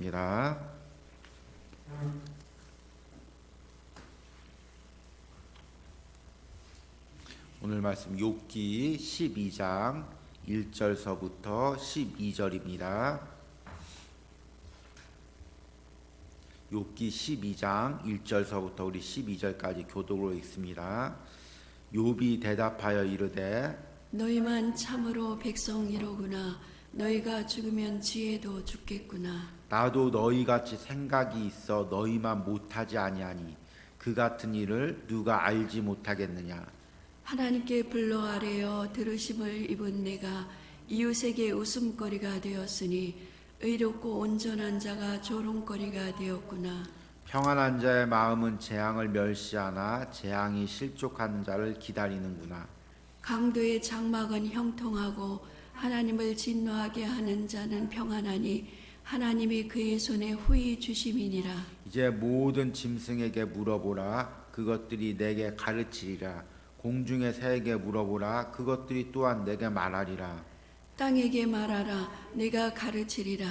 입니다. 오늘 말씀 욥기 12장 1절서부터 12절입니다. 욥기 12장 1절서부터 우리 12절까지 교독으로 읽습니다. 욥이 대답하여 이르되 너희만 참으로 백성이로구나. 너희가 죽으면 지혜도 죽겠구나. 나도 너희 같이 생각이 있어 너희만 못하지 아니하니 그 같은 일을 누가 알지 못하겠느냐 하나님께 불러 아뢰어 들으심을 입은 내가 이웃에게 웃음거리가 되었으니 의롭고 온전한 자가 조롱거리가 되었구나. 평안한 자의 마음은 재앙을 멸시하나 재앙이 실족하는 자를 기다리는구나 강도의 장막은 형통하고 하나님을 진노하게 하는 자는 평안하니 하나님이 그의 손에 후히 주심이니라. 이제 모든 짐승에게 물어보라. 그것들이 내게 가르치리라. 공중의 새에게 물어보라. 그것들이 또한 내게 말하리라. 땅에게 말하라. 내가 가르치리라.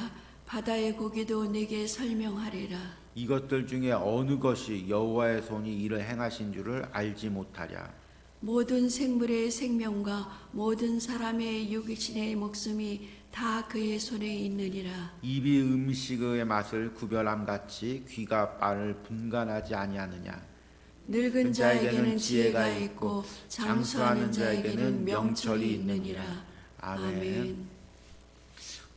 바다의 고기도 내게 설명하리라. 이것들 중에 어느 것이 여호와의 손이 이를 행하신 줄을 알지 못하랴. 모든 생물의 생명과 모든 사람의 육신의 목숨이 다 그의 손에 있느니라. 입이 음식의 맛을 구별함 같이 귀가 빨을 분간하지 아니하느냐? 늙은 자에게는 지혜가 있고 장수하는 자에게는 명철이 있느니라. 아멘.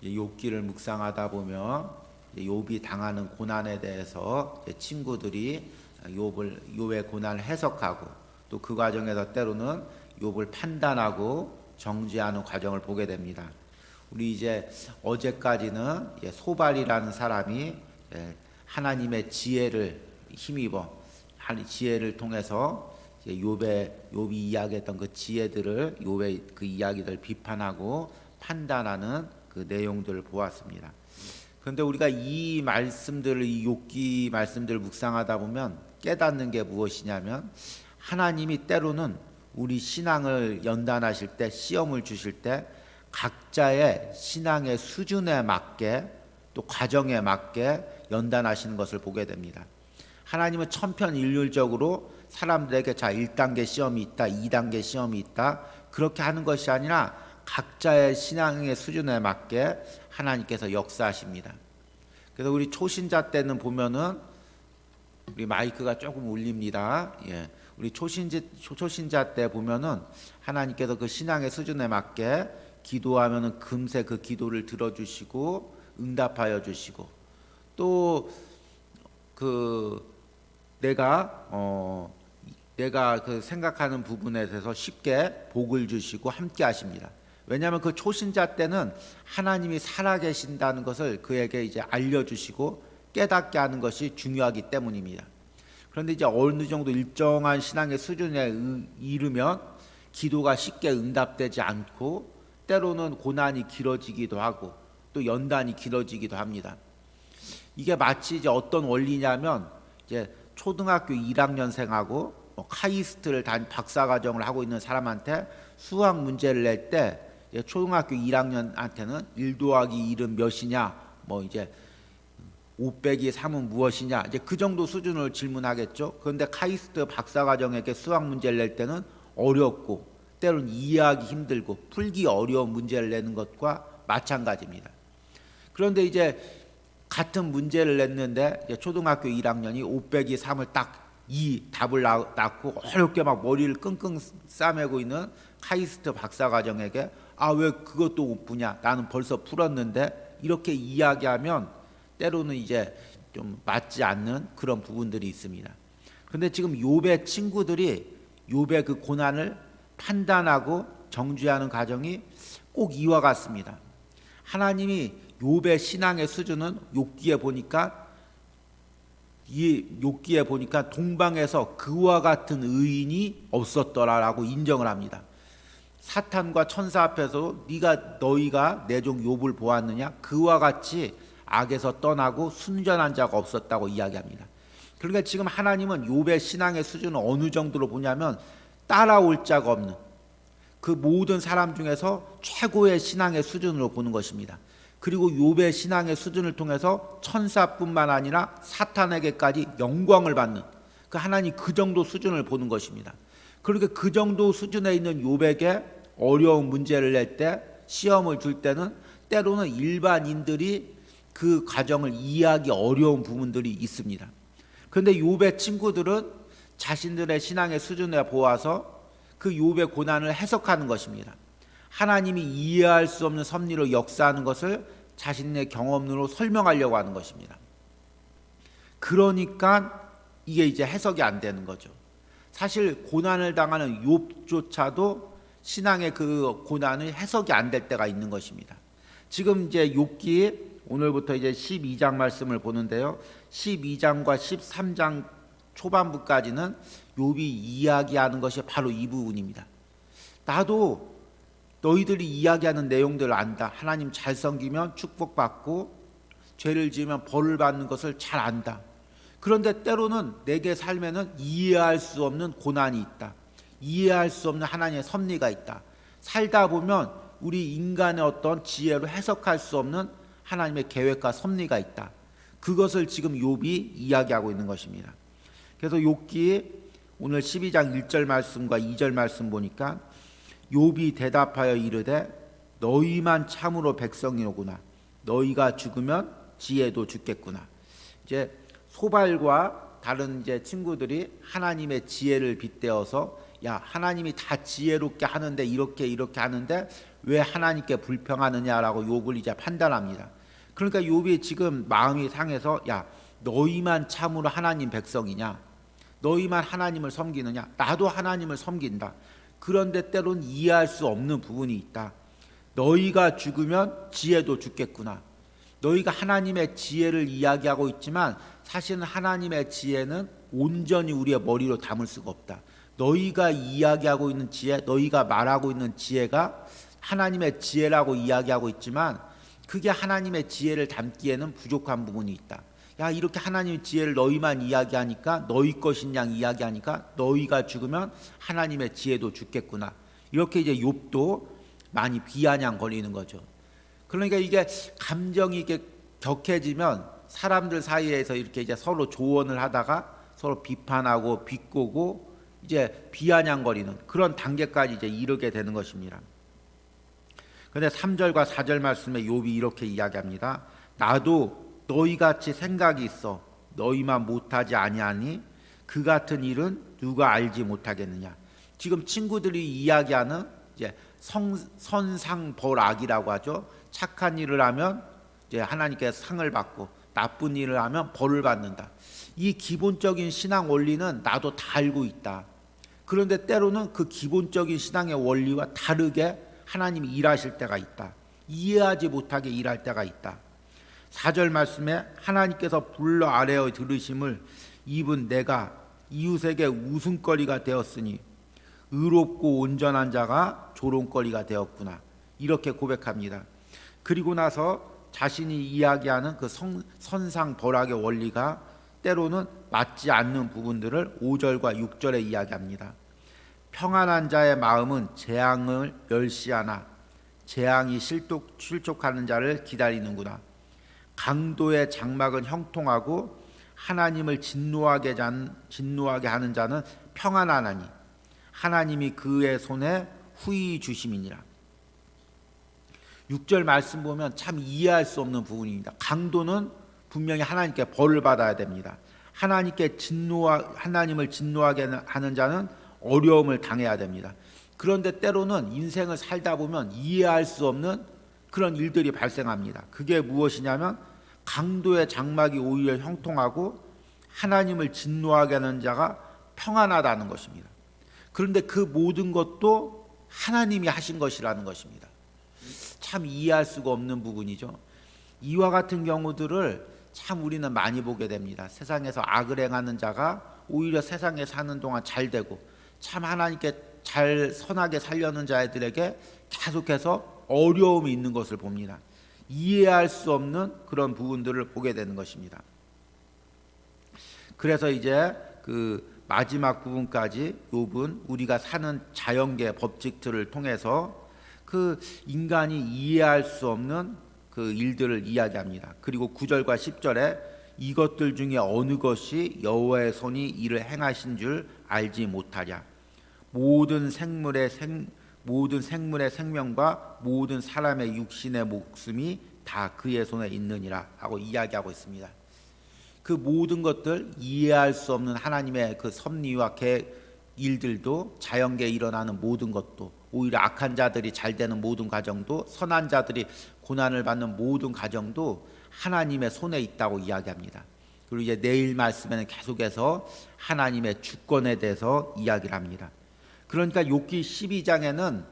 이 욥기를 묵상하다 보면 욥이 당하는 고난에 대해서 친구들이 욥을 욥의 고난을 해석하고 또 그 과정에서 때로는 욥을 판단하고 정지하는 과정을 보게 됩니다. 우리 이제 어제까지는 예, 소발이라는 사람이 예, 하나님의 지혜를 힘입어 한 지혜를 통해서 욥의 욥이 이야기했던 그 지혜들을 욥의 그 이야기들 비판하고 판단하는 그 내용들을 보았습니다. 그런데 우리가 이 말씀들을 이 욥기 말씀들을 묵상하다 보면 깨닫는 게 무엇이냐면 하나님이 때로는 우리 신앙을 연단하실 때 시험을 주실 때 각자의 신앙의 수준에 맞게 또 과정에 맞게 연단하시는 것을 보게 됩니다. 하나님은 천편일률적으로 사람들에게 자 1단계 시험이 있다, 2단계 시험이 있다 그렇게 하는 것이 아니라 각자의 신앙의 수준에 맞게 하나님께서 역사하십니다. 그래서 우리 초신자 때는 보면은 우리 마이크가 조금 울립니다. 예. 우리 초신자, 초신자 때 보면은 하나님께서 그 신앙의 수준에 맞게 기도하면은 금세 그 기도를 들어주시고 응답하여 주시고 또 그 내가 어 내가 그 생각하는 부분에 대해서 쉽게 복을 주시고 함께 하십니다. 왜냐하면 그 초신자 때는 하나님이 살아계신다는 것을 그에게 이제 알려주시고 깨닫게 하는 것이 중요하기 때문입니다. 그런데 이제 어느 정도 일정한 신앙의 수준에 의- 이르면 기도가 쉽게 응답되지 않고 때로는 고난이 길어지기도 하고 또 연단이 길어지기도 합니다. 이게 마치 이제 어떤 원리냐면 이제 초등학교 1학년생하고 뭐 카이스트를 단 박사 과정을 하고 있는 사람한테 수학 문제를 낼 때 초등학교 1학년한테는 1 더하기 1은 몇이냐 뭐 이제 5 빼기 3은 무엇이냐 이제 그 정도 수준을 질문하겠죠. 그런데 카이스트 박사 과정에게 수학 문제를 낼 때는 어렵고 때로는 이해하기 힘들고 풀기 어려운 문제를 내는 것과 마찬가지입니다. 그런데 이제 같은 문제를 냈는데 초등학교 1학년이 5 빼기 3을 딱 이 답을 낳- 낳고 어렵게 막 머리를 끙끙 싸매고 있는 카이스트 박사 과정에게 아 왜 그것도 못 푸냐 나는 벌써 풀었는데 이렇게 이야기하면 때로는 이제 좀 맞지 않는 그런 부분들이 있습니다. 그런데 지금 욥의 친구들이 욥의 그 고난을 판단하고 정죄하는 과정이 꼭 이와 같습니다. 하나님이 욥의 신앙의 수준은 욥기에 보니까 이 욥기에 보니까 동방에서 그와 같은 의인이 없었더라라고 인정을 합니다. 사탄과 천사 앞에서 네가 너희가 내 종 욥을 보았느냐 그와 같이 악에서 떠나고 순전한 자가 없었다고 이야기합니다. 그러니까 지금 하나님은 욥의 신앙의 수준을 어느 정도로 보냐면 따라올 자가 없는 그 모든 사람 중에서 최고의 신앙의 수준으로 보는 것입니다. 그리고 욥의 신앙의 수준을 통해서 천사뿐만 아니라 사탄에게까지 영광을 받는 그 하나님 그 정도 수준을 보는 것입니다. 그렇게 그 정도 수준에 있는 욥에게 어려운 문제를 낼 때 시험을 줄 때는 때로는 일반인들이 그 과정을 이해하기 어려운 부분들이 있습니다. 그런데 욥의 친구들은 자신들의 신앙의 수준에 보아서 그 욥의 고난을 해석하는 것입니다. 하나님이 이해할 수 없는 섭리로 역사하는 것을 자신의 경험으로 설명하려고 하는 것입니다. 그러니까 이게 이제 해석이 안 되는 거죠. 사실 고난을 당하는 욥조차도 신앙의 그 고난을 해석이 안 될 때가 있는 것입니다. 지금 이제 욥기 오늘부터 이제 12장 말씀을 보는데요. 12장과 13장 초반부까지는 욥이 이야기하는 것이 바로 이 부분입니다. 나도 너희들이 이야기하는 내용들을 안다. 하나님 잘 섬기면 축복받고 죄를 지으면 벌을 받는 것을 잘 안다. 그런데 때로는 내게 삶에는 이해할 수 없는 고난이 있다. 이해할 수 없는 하나님의 섭리가 있다. 살다 보면 우리 인간의 어떤 지혜로 해석할 수 없는 하나님의 계획과 섭리가 있다. 그것을 지금 욥이 이야기하고 있는 것입니다. 그래서 욥기 오늘 12장 1절 말씀과 2절 말씀 보니까 욥이 대답하여 이르되 너희만 참으로 백성이로구나. 너희가 죽으면 지혜도 죽겠구나. 이제 소발과 다른 이제 친구들이 하나님의 지혜를 빗대어서 야 하나님이 다 지혜롭게 하는데 이렇게 이렇게 하는데 왜 하나님께 불평하느냐라고 욥을 이제 판단합니다. 그러니까 욥이 지금 마음이 상해서 야 너희만 참으로 하나님 백성이냐 너희만 하나님을 섬기느냐 나도 하나님을 섬긴다. 그런데 때론 이해할 수 없는 부분이 있다. 너희가 죽으면 지혜도 죽겠구나. 너희가 하나님의 지혜를 이야기하고 있지만 사실은 하나님의 지혜는 온전히 우리의 머리로 담을 수가 없다. 너희가 이야기하고 있는 지혜, 너희가 말하고 있는 지혜가 하나님의 지혜라고 이야기하고 있지만 그게 하나님의 지혜를 담기에는 부족한 부분이 있다. 야 이렇게 하나님의 지혜를 너희만 이야기하니까 너희 것인 양 이야기하니까 너희가 죽으면 하나님의 지혜도 죽겠구나. 이렇게 이제 욥도 많이 비아냥 거리는 거죠. 그러니까 이게 감정이 이렇게 격해지면 사람들 사이에서 이렇게 이제 서로 조언을 하다가 서로 비판하고 비꼬고 이제 비아냥거리는 그런 단계까지 이제 이르게 되는 것입니다. 근데 3절과 4절 말씀에 욥이 이렇게 이야기합니다. 나도 너희 같이 생각이 있어 너희만 못하지 아니하니 그 같은 일은 누가 알지 못하겠느냐. 지금 친구들이 이야기하는 이제 성, 선상벌악이라고 하죠. 착한 일을 하면 이제 하나님께 상을 받고 나쁜 일을 하면 벌을 받는다. 이 기본적인 신앙 원리는 나도 다 알고 있다. 그런데 때로는 그 기본적인 신앙의 원리와 다르게 하나님이 일하실 때가 있다. 이해하지 못하게 일할 때가 있다. 4절 말씀에 하나님께서 불러 아래어 들으심을 입은 내가 이웃에게 웃음거리가 되었으니 의롭고 온전한 자가 조롱거리가 되었구나. 이렇게 고백합니다. 그리고 나서 자신이 이야기하는 그 성, 선상 벌학의 원리가 때로는 맞지 않는 부분들을 5절과 6절에 이야기합니다. 평안한 자의 마음은 재앙을 멸시하나 재앙이 실족, 실족하는 자를 기다리는구나. 강도의 장막은 형통하고 하나님을 진노하게, 잔, 진노하게 하는 자는 평안하나니 하나님이 그의 손에 후이 주심이니라. 6절 말씀 보면 참 이해할 수 없는 부분입니다. 강도는 분명히 하나님께 벌을 받아야 됩니다. 하나님께 진노하 하나님을 진노하게 하는 자는 어려움을 당해야 됩니다. 그런데 때로는 인생을 살다 보면 이해할 수 없는 그런 일들이 발생합니다. 그게 무엇이냐면 강도의 장막이 오히려 형통하고 하나님을 진노하게 하는 자가 평안하다는 것입니다. 그런데 그 모든 것도 하나님이 하신 것이라는 것입니다. 참 이해할 수가 없는 부분이죠. 이와 같은 경우들을 참 우리는 많이 보게 됩니다. 세상에서 악을 행하는 자가 오히려 세상에 사는 동안 잘 되고 참 하나님께 잘 선하게 살려는 자들에게 계속해서 어려움이 있는 것을 봅니다. 이해할 수 없는 그런 부분들을 보게 되는 것입니다. 그래서 이제 그 마지막 부분까지 욥은 우리가 사는 자연계 법칙들을 통해서 그 인간이 이해할 수 없는 그 일들을 이야기합니다. 그리고 9절과 10절에 이것들 중에 어느 것이 여호와의 손이 이를 행하신 줄 알지 못하랴. 모든 생물의 생 모든 생물의 생명과 모든 사람의 육신의 목숨이 다 그의 손에 있느니라 하고 이야기하고 있습니다. 그 모든 것들 이해할 수 없는 하나님의 그 섭리와 계획 일들도 자연계에 일어나는 모든 것도 오히려 악한 자들이 잘 되는 모든 과정도 선한 자들이 고난을 받는 모든 과정도 하나님의 손에 있다고 이야기합니다. 그리고 이제 내일 말씀에는 계속해서 하나님의 주권에 대해서 이야기를 합니다. 그러니까 욥기 12장에는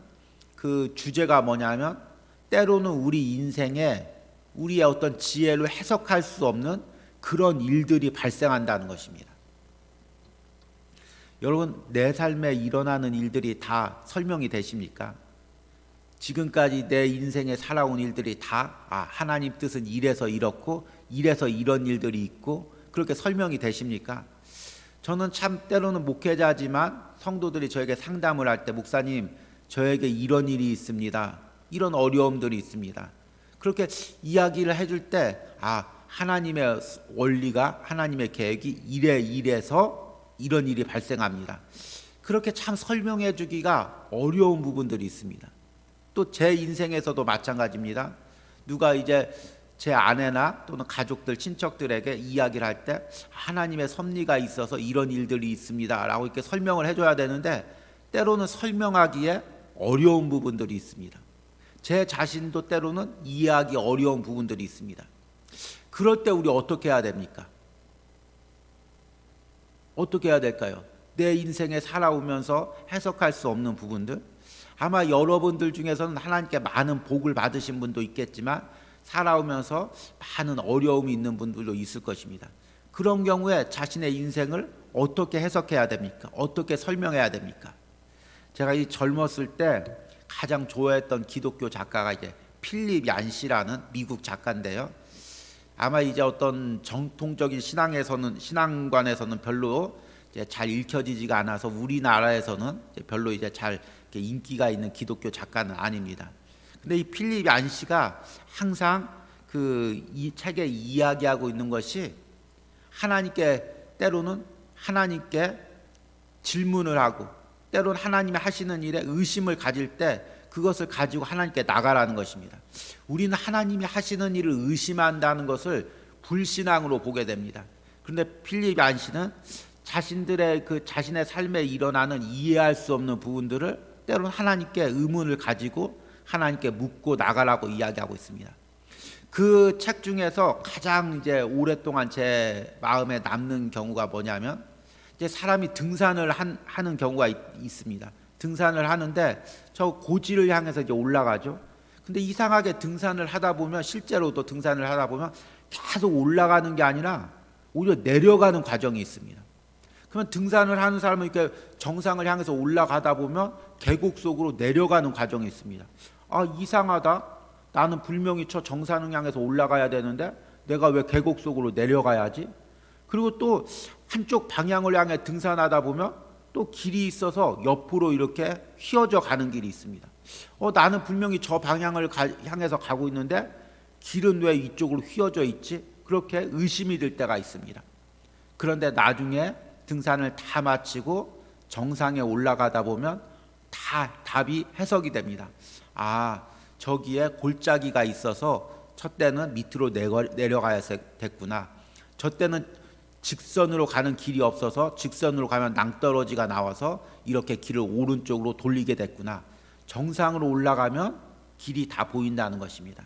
그 주제가 뭐냐면 때로는 우리 인생에 우리의 어떤 지혜로 해석할 수 없는 그런 일들이 발생한다는 것입니다. 여러분 내 삶에 일어나는 일들이 다 설명이 되십니까? 지금까지 내 인생에 살아온 일들이 다 아, 하나님 뜻은 이래서 이렇고 이래서 이런 일들이 있고 그렇게 설명이 되십니까? 저는 참 때로는 목회자지만 성도들이 저에게 상담을 할 때 목사님 저에게 이런 일이 있습니다. 이런 어려움들이 있습니다. 그렇게 이야기를 해줄 때 아, 하나님의 원리가 하나님의 계획이 이래 이래서 이런 일이 발생합니다. 그렇게 참 설명해 주기가 어려운 부분들이 있습니다. 또 제 인생에서도 마찬가지입니다. 누가 이제 제 아내나 또는 가족들, 친척들에게 이야기를 할 때 하나님의 섭리가 있어서 이런 일들이 있습니다라고 이렇게 설명을 해줘야 되는데 때로는 설명하기에 어려운 부분들이 있습니다. 제 자신도 때로는 이해하기 어려운 부분들이 있습니다. 그럴 때 우리 어떻게 해야 됩니까? 어떻게 해야 될까요? 내 인생에 살아오면서 해석할 수 없는 부분들 아마 여러분들 중에서는 하나님께 많은 복을 받으신 분도 있겠지만 살아오면서 많은 어려움이 있는 분들도 있을 것입니다. 그런 경우에 자신의 인생을 어떻게 해석해야 됩니까? 어떻게 설명해야 됩니까? 제가 이 젊었을 때 가장 좋아했던 기독교 작가가 이제 필립 얀시라는 미국 작가인데요. 아마 이제 어떤 정통적인 신앙에서는 신앙관에서는 별로 잘 읽혀지지가 않아서 우리나라에서는 별로 이제 잘 인기가 있는 기독교 작가는 아닙니다. 근데 이 필립 얀시가 항상 그 이 책에 이야기하고 있는 것이 하나님께 때로는 하나님께 질문을 하고 때로는 하나님이 하시는 일에 의심을 가질 때 그것을 가지고 하나님께 나가라는 것입니다. 우리는 하나님이 하시는 일을 의심한다는 것을 불신앙으로 보게 됩니다. 그런데 필립 안씨는 자신들의 그 자신의 삶에 일어나는 이해할 수 없는 부분들을 때로는 하나님께 의문을 가지고 하나님께 묻고 나가라고 이야기하고 있습니다. 그 책 중에서 가장 이제 오랫동안 제 마음에 남는 경우가 뭐냐면 이제 사람이 등산을 한, 하는 경우가 있, 있습니다. 등산을 하는데 저 고지를 향해서 이제 올라가죠. 근데 이상하게 등산을 하다 보면 실제로도 등산을 하다 보면 계속 올라가는 게 아니라 오히려 내려가는 과정이 있습니다. 그러면 등산을 하는 사람은 이렇게 정상을 향해서 올라가다 보면 계곡 속으로 내려가는 과정이 있습니다. 아 이상하다. 나는 분명히 저 정상을 향해서 올라가야 되는데 내가 왜 계곡 속으로 내려가야지? 그리고 또 한쪽 방향을 향해 등산하다 보면 또 길이 있어서 옆으로 이렇게 휘어져 가는 길이 있습니다. 어, 나는 분명히 저 방향을 가, 향해서 가고 있는데 길은 왜 이쪽으로 휘어져 있지? 그렇게 의심이 들 때가 있습니다. 그런데 나중에 등산을 다 마치고 정상에 올라가다 보면 다 답이 해석이 됩니다. 아, 저기에 골짜기가 있어서 첫 때는 밑으로 내려가야 됐구나. 저 때는 직선으로 가는 길이 없어서 직선으로 가면 낭떠러지가 나와서 이렇게 길을 오른쪽으로 돌리게 됐구나. 정상으로 올라가면 길이 다 보인다는 것입니다.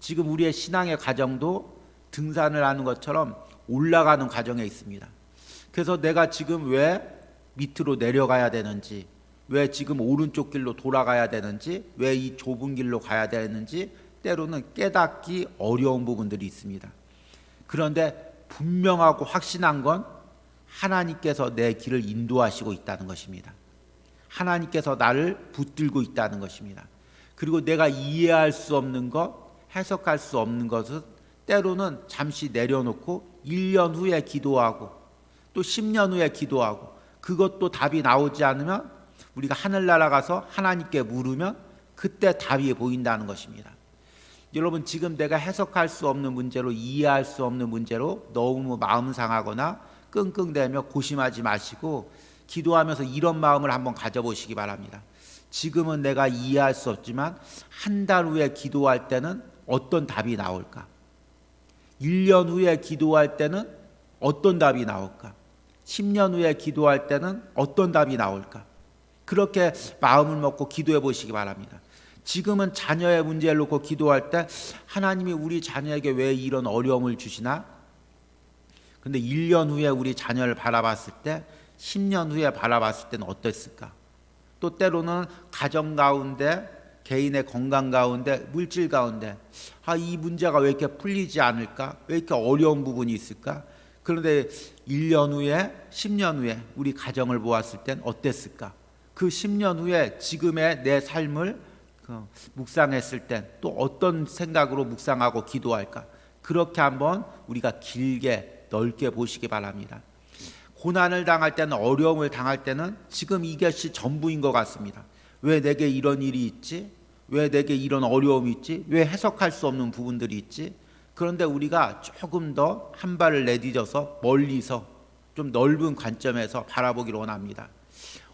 지금 우리의 신앙의 과정도 등산을 하는 것처럼 올라가는 과정에 있습니다. 그래서 내가 지금 왜 밑으로 내려가야 되는지, 왜 지금 오른쪽 길로 돌아가야 되는지, 왜 이 좁은 길로 가야 되는지 때로는 깨닫기 어려운 부분들이 있습니다. 그런데 분명하고 확신한 건 하나님께서 내 길을 인도하시고 있다는 것입니다. 하나님께서 나를 붙들고 있다는 것입니다. 그리고 내가 이해할 수 없는 것, 해석할 수 없는 것은 때로는 잠시 내려놓고 1년 후에 기도하고 또 10년 후에 기도하고 그것도 답이 나오지 않으면 우리가 하늘나라 가서 하나님께 물으면 그때 답이 보인다는 것입니다. 여러분 지금 내가 해석할 수 없는 문제로 이해할 수 없는 문제로 너무 마음 상하거나 끙끙대며 고심하지 마시고 기도하면서 이런 마음을 한번 가져보시기 바랍니다. 지금은 내가 이해할 수 없지만 한 달 후에 기도할 때는 어떤 답이 나올까? 1년 후에 기도할 때는 어떤 답이 나올까? 10년 후에 기도할 때는 어떤 답이 나올까? 그렇게 마음을 먹고 기도해 보시기 바랍니다. 지금은 자녀의 문제를 놓고 기도할 때 하나님이 우리 자녀에게 왜 이런 어려움을 주시나? 근데 1년 후에 우리 자녀를 바라봤을 때 10년 후에 바라봤을 때는 어땠을까? 또 때로는 가정 가운데 개인의 건강 가운데 물질 가운데 아 이 문제가 왜 이렇게 풀리지 않을까? 왜 이렇게 어려운 부분이 있을까? 그런데 1년 후에 10년 후에 우리 가정을 보았을 땐 어땠을까? 그 10년 후에 지금의 내 삶을 그 묵상했을 땐또 어떤 생각으로 묵상하고 기도할까? 그렇게 한번 우리가 길게 넓게 보시기 바랍니다. 고난을 당할 때는 어려움을 당할 때는 지금 이것이 전부인 것 같습니다. 왜 내게 이런 일이 있지? 왜 내게 이런 어려움이 있지? 왜 해석할 수 없는 부분들이 있지? 그런데 우리가 조금 더 한 발을 내디뎌서 멀리서 좀 넓은 관점에서 바라보기를 원합니다.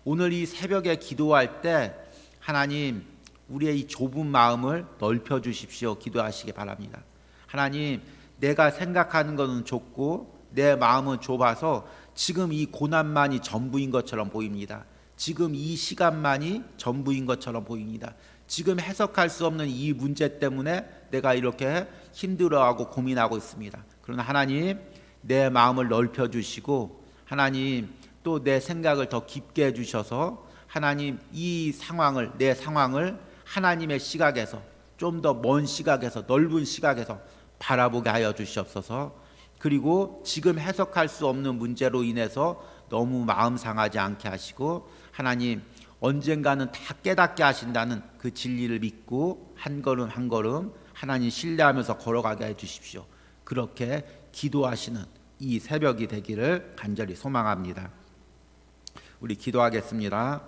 오늘 이 새벽에 기도할 때 하나님 우리의 이 좁은 마음을 넓혀 주십시오. 기도하시기 바랍니다. 하나님 내가 생각하는 것은 좁고 내 마음은 좁아서 지금 이 고난만이 전부인 것처럼 보입니다. 지금 이 시간만이 전부인 것처럼 보입니다. 지금 해석할 수 없는 이 문제 때문에 내가 이렇게 힘들어하고 고민하고 있습니다. 그러나 하나님 내 마음을 넓혀 주시고 하나님 또 내 생각을 더 깊게 해 주셔서 하나님 이 상황을 내 상황을 하나님의 시각에서 좀 더 먼 시각에서 넓은 시각에서 바라보게 하여 주시옵소서. 그리고 지금 해석할 수 없는 문제로 인해서 너무 마음 상하지 않게 하시고 하나님 언젠가는 다 깨닫게 하신다는 그 진리를 믿고 한 걸음 한 걸음 하나님 신뢰하면서 걸어가게 해 주십시오. 그렇게 기도하시는 이 새벽이 되기를 간절히 소망합니다. 우리 기도하겠습니다.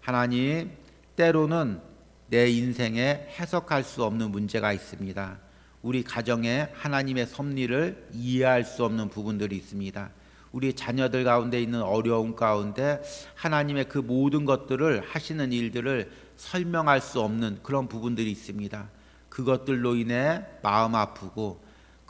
하나님, 때로는 내 인생에 해석할 수 없는 문제가 있습니다. 우리 가정에 하나님의 섭리를 이해할 수 없는 부분들이 있습니다. 우리 자녀들 가운데 있는 어려움 가운데 하나님의 그 모든 것들을 하시는 일들을 설명할 수 없는 그런 부분들이 있습니다. 그것들로 인해 마음 아프고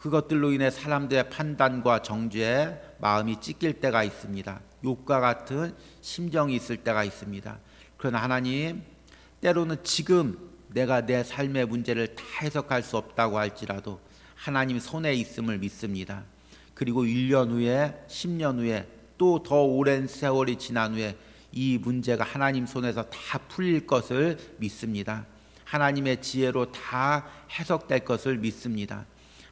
그것들로 인해 사람들의 판단과 정죄에 마음이 찢길 때가 있습니다. 욕과 같은 심정이 있을 때가 있습니다. 그러나 하나님 때로는 지금 내가 내 삶의 문제를 다 해석할 수 없다고 할지라도 하나님 손에 있음을 믿습니다. 그리고 1년 후에 10년 후에 또 더 오랜 세월이 지난 후에 이 문제가 하나님 손에서 다 풀릴 것을 믿습니다. 하나님의 지혜로 다 해석될 것을 믿습니다.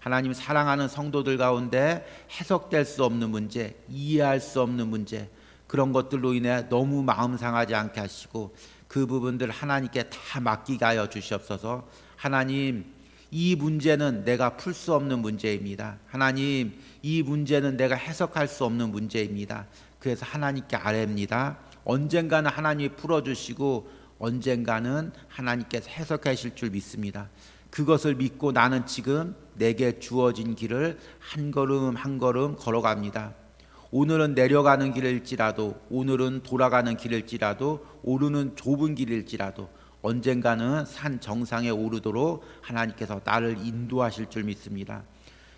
하나님 사랑하는 성도들 가운데 해석될 수 없는 문제, 이해할 수 없는 문제, 그런 것들로 인해 너무 마음 상하지 않게 하시고 그 부분들 하나님께 다 맡기게 하여 주시옵소서. 하나님, 이 문제는 내가 풀 수 없는 문제입니다. 하나님, 이 문제는 내가 해석할 수 없는 문제입니다. 그래서 하나님께 아뢰입니다. 언젠가는 하나님이 풀어주시고 언젠가는 하나님께서 해석하실 줄 믿습니다. 그것을 믿고 나는 지금 내게 주어진 길을 한 걸음 한 걸음 걸어갑니다. 오늘은 내려가는 길일지라도 오늘은 돌아가는 길일지라도 오르는 좁은 길일지라도 언젠가는 산 정상에 오르도록 하나님께서 나를 인도하실 줄 믿습니다.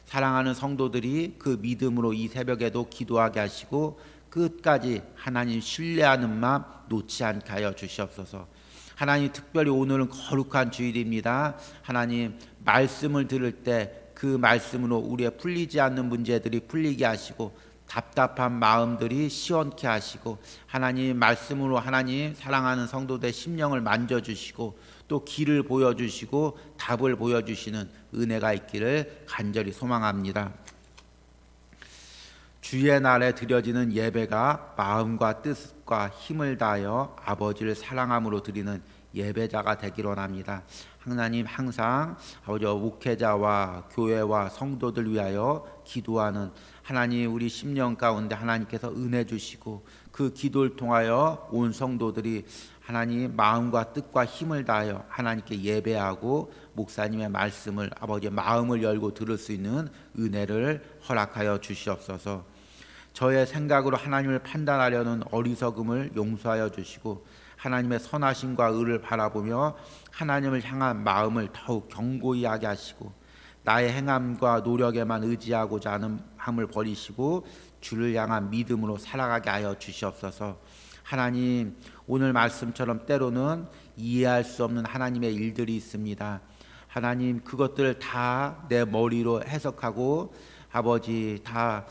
사랑하는 성도들이 그 믿음으로 이 새벽에도 기도하게 하시고 끝까지 하나님 신뢰하는 마음 놓지 않게 하여 주시옵소서. 하나님 특별히 오늘은 거룩한 주일입니다. 하나님 말씀을 들을 때 그 말씀으로 우리의 풀리지 않는 문제들이 풀리게 하시고 답답한 마음들이 시원케 하시고 하나님 말씀으로 하나님 사랑하는 성도들 심령을 만져 주시고 또 길을 보여 주시고 답을 보여 주시는 은혜가 있기를 간절히 소망합니다. 주의 날에 드려지는 예배가 마음과 뜻과 힘을 다하여 아버지를 사랑함으로 드리는 예배자가 되기를 원합니다. 하나님 항상 아버지 목회자와 교회와 성도들 위하여 기도하는 하나님 우리 심령 가운데 하나님께서 은혜 주시고 그 기도를 통하여 온 성도들이 하나님 마음과 뜻과 힘을 다하여 하나님께 예배하고 목사님의 말씀을 아버지의 마음을 열고 들을 수 있는 은혜를 허락하여 주시옵소서. 저의 생각으로 하나님을 판단하려는 어리석음을 용서하여 주시고 하나님의 선하심과 의를 바라보며 하나님을 향한 마음을 더욱 견고히 하게 하시고 나의 행함과 노력에만 의지하고자 하는 함을 버리시고 주를 향한 믿음으로 살아가게 하여 주시옵소서. 하나님 오늘 말씀처럼 때로는 이해할 수 없는 하나님의 일들이 있습니다. 하나님 그것들 다내 머리로 해석하고 아버지 다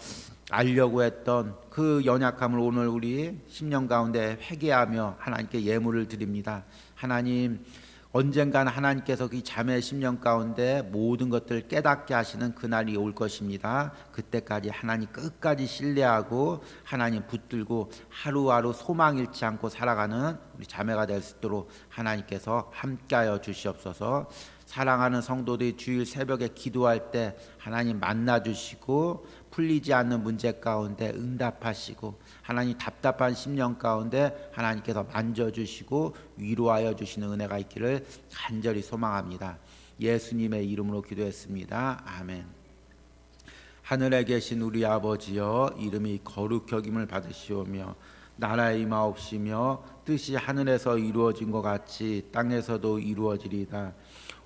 알려고 했던 그 연약함을 오늘 우리 10년 가운데 회개하며 하나님께 예물을 드립니다. 하나님 언젠가는 하나님께서 그 자매 10년 가운데 모든 것들을 깨닫게 하시는 그날이 올 것입니다. 그때까지 하나님 끝까지 신뢰하고 하나님 붙들고 하루하루 소망 잃지 않고 살아가는 우리 자매가 될 수 있도록 하나님께서 함께하여 주시옵소서. 사랑하는 성도들이 주일 새벽에 기도할 때 하나님 만나 주시고 풀리지 않는 문제 가운데 응답하시고 하나님 답답한 심령 가운데 하나님께서 만져 주시고 위로하여 주시는 은혜가 있기를 간절히 소망합니다. 예수님의 이름으로 기도했습니다. 아멘. 하늘에 계신 우리 아버지여 이름이 거룩 여김을 받으시오며 나라의 임하옵시며 뜻이 하늘에서 이루어진 것 같이 땅에서도 이루어지리다.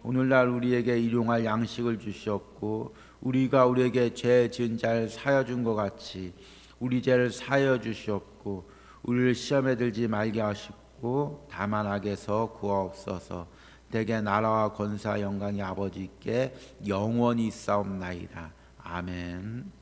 오늘날 우리에게 일용할 양식을 주시옵고 우리가 우리에게 죄 지은 자를 사여 준 것 같이 우리 죄를 사여 주시옵고 우리를 시험에 들지 말게 하시고 다만 악에서 구하옵소서. 대개 나라와 권사 영광이 아버지께 영원히 싸움나이다. 아멘.